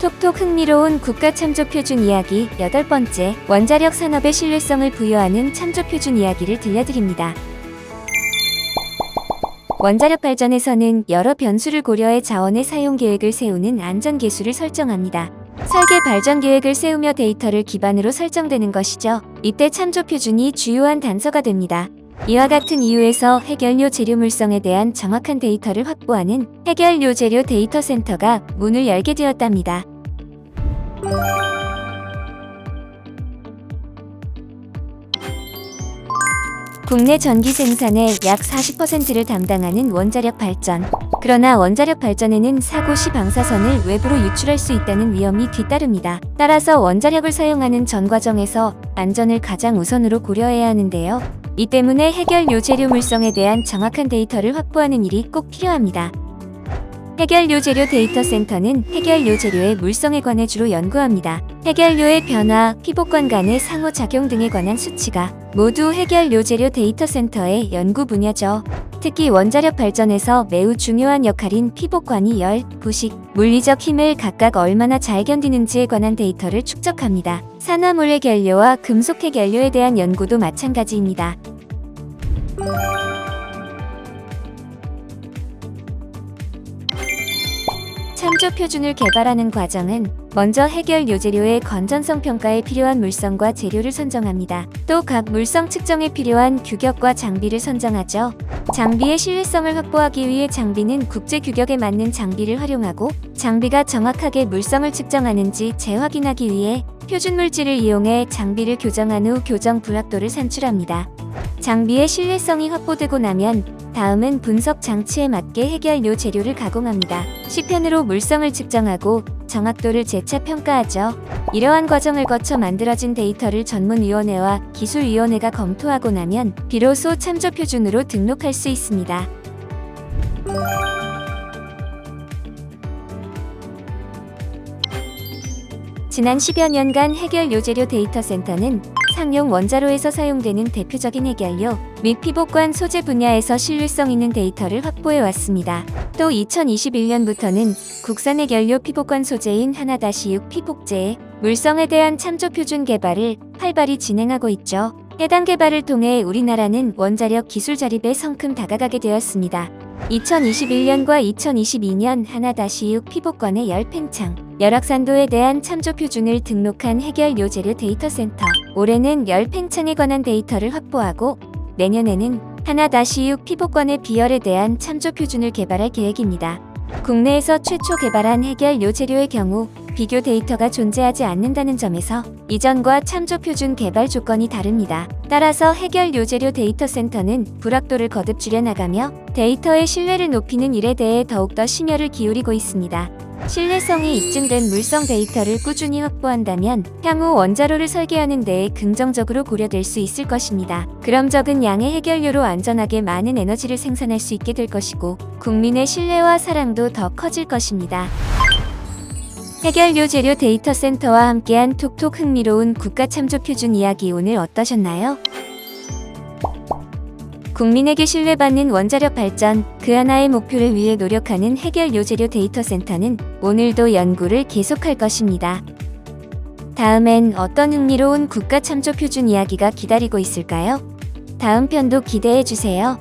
톡톡 흥미로운 국가 참조 표준 이야기 여덟 번째 원자력 산업의 신뢰성을 부여하는 참조 표준 이야기를 들려드립니다. 원자력 발전에서는 여러 변수를 고려해 자원의 사용 계획을 세우는 안전 계수를 설정합니다. 설계 발전 계획을 세우며 데이터를 기반으로 설정되는 것이죠. 이때 참조 표준이 주요한 단서가 됩니다. 이와 같은 이유에서 해결료 재료 물성에 대한 정확한 데이터를 확보하는 해결료 재료 데이터 센터가 문을 열게 되었답니다. 국내 전기 생산의 약 40%를 담당하는 원자력 발전. 그러나 원자력 발전에는 사고 시 방사선을 외부로 유출할 수 있다는 위험이 뒤따릅니다. 따라서 원자력을 사용하는 전 과정에서 안전을 가장 우선으로 고려해야 하는데요. 이 때문에 해결 요재료 물성에 대한 정확한 데이터를 확보하는 일이 꼭 필요합니다. 해결료 재료 데이터 센터는 해결료 재료의 물성에 관해 주로 연구합니다. 해결료의 변화, 피복관 간의 상호작용 등에 관한 수치가 모두 해결료 재료 데이터 센터의 연구 분야죠. 특히 원자력 발전에서 매우 중요한 역할인 피복관이 열, 부식, 물리적 힘을 각각 얼마나 잘 견디는지에 관한 데이터를 축적합니다. 산화물 해결료와 금속 해결료에 대한 연구도 마찬가지입니다. 참조 표준을 개발하는 과정은 먼저 해결 요재료의 건전성 평가에 필요한 물성과 재료를 선정합니다. 또 각 물성 측정에 필요한 규격과 장비를 선정하죠. 장비의 신뢰성을 확보하기 위해 장비는 국제 규격에 맞는 장비를 활용하고 장비가 정확하게 물성을 측정하는지 재확인하기 위해 표준 물질을 이용해 장비를 교정한 후 교정 불확도를 산출합니다. 장비의 신뢰성이 확보되고 나면 다음은 분석 장치에 맞게 해결료 재료를 가공합니다. 시편으로 물성을 측정하고 정확도를 재차 평가하죠. 이러한 과정을 거쳐 만들어진 데이터를 전문위원회와 기술위원회가 검토하고 나면 비로소 참조 표준으로 등록할 수 있습니다. 지난 10여 년간 해결 요재료 데이터 센터는 상용 원자로에서 사용되는 대표적인 해결료 및 피복관 소재 분야에서 신뢰성 있는 데이터를 확보해 왔습니다. 또 2021년부터는 국산 해결료 피복관 소재인 하나-6 피복제의 물성에 대한 참조 표준 개발을 활발히 진행하고 있죠. 해당 개발을 통해 우리나라는 원자력 기술 자립에 성큼 다가가게 되었습니다. 2021년과 2022년 하나-6 피복관의 열팽창, 열악산도에 대한 참조 표준을 등록한 해결 요재료 데이터 센터. 올해는 열 팽창에 관한 데이터를 확보하고 내년에는 하나-6 피복관의 비열에 대한 참조 표준을 개발할 계획입니다. 국내에서 최초 개발한 해결 요재료의 경우 비교 데이터가 존재하지 않는다는 점에서 이전과 참조 표준 개발 조건이 다릅니다. 따라서 해결 요재료 데이터 센터는 불확도를 거듭 줄여나가며 데이터의 신뢰를 높이는 일에 대해 더욱더 심혈을 기울이고 있습니다. 신뢰성이 입증된 물성 데이터를 꾸준히 확보한다면 향후 원자로를 설계하는 데에 긍정적으로 고려될 수 있을 것입니다. 그럼 적은 양의 해결료로 안전하게 많은 에너지를 생산할 수 있게 될 것이고 국민의 신뢰와 사랑도 더 커질 것입니다. 해결료 재료 데이터 센터와 함께한 톡톡 흥미로운 국가 참조 표준 이야기 오늘 어떠셨나요? 국민에게 신뢰받는 원자력 발전, 그 하나의 목표를 위해 노력하는 해결료 재료 데이터 센터는 오늘도 연구를 계속할 것입니다. 다음엔 어떤 흥미로운 국가 참조 표준 이야기가 기다리고 있을까요? 다음 편도 기대해 주세요.